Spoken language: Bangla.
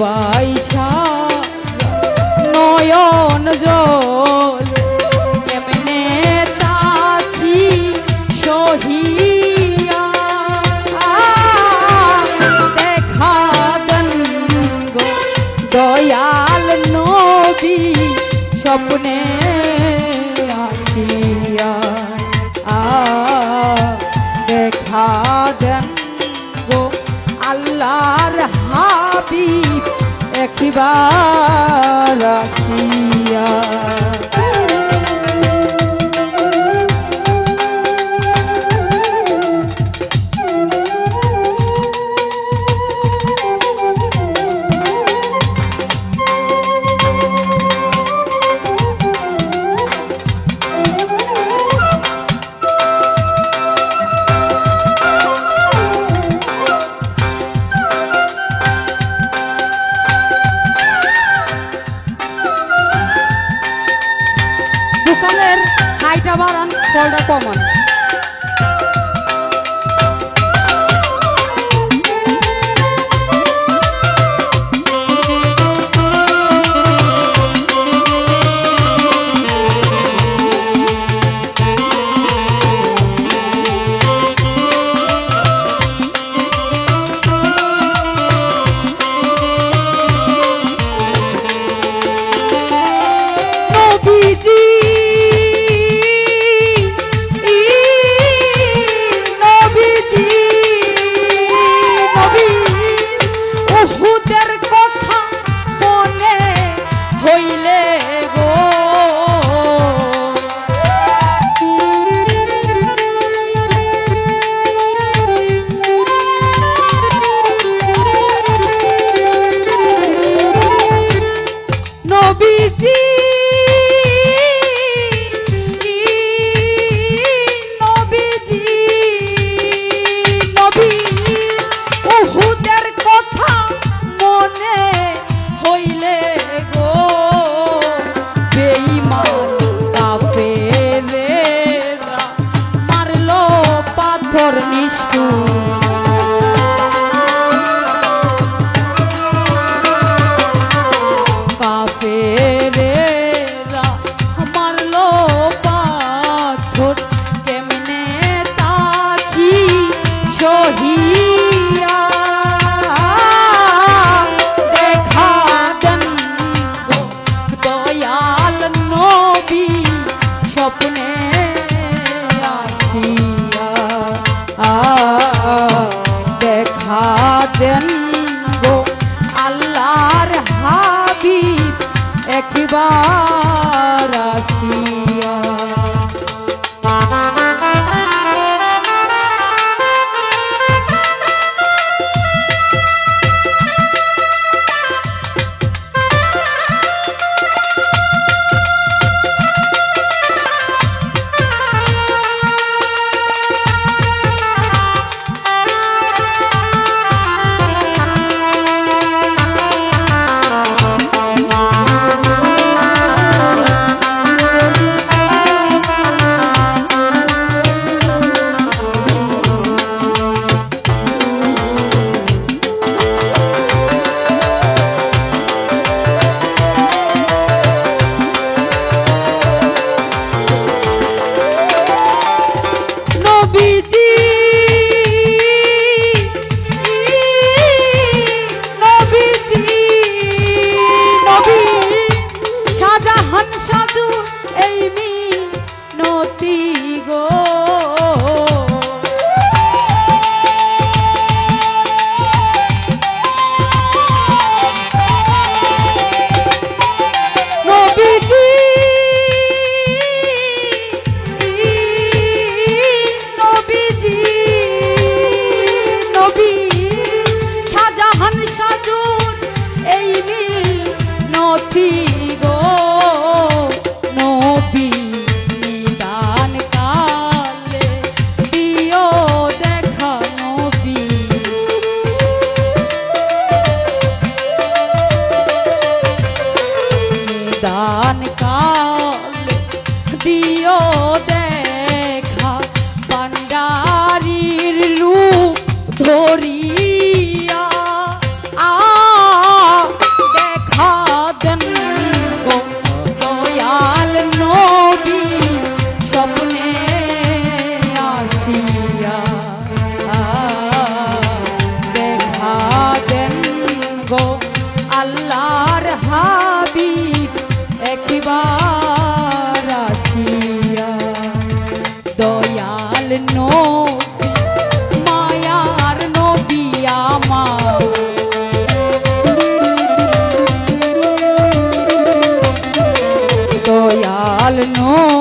বাইসা নয়ন জল, কেমনে তাকি সহিয়া? দেখা দেন দয়াল নবী স্বপ্নে আসিয়া। আ, দেখা দেন গো হাবিব একবার আসিয়া দোকানের হাইটা বাড়ান ফলটা কমান। আল্লাহর হাবিব একবার আসিবেন গো আল্লাহর হাবি একবার আসিয়া দয়াল নো মায়ার নবী আমার দয়াল নো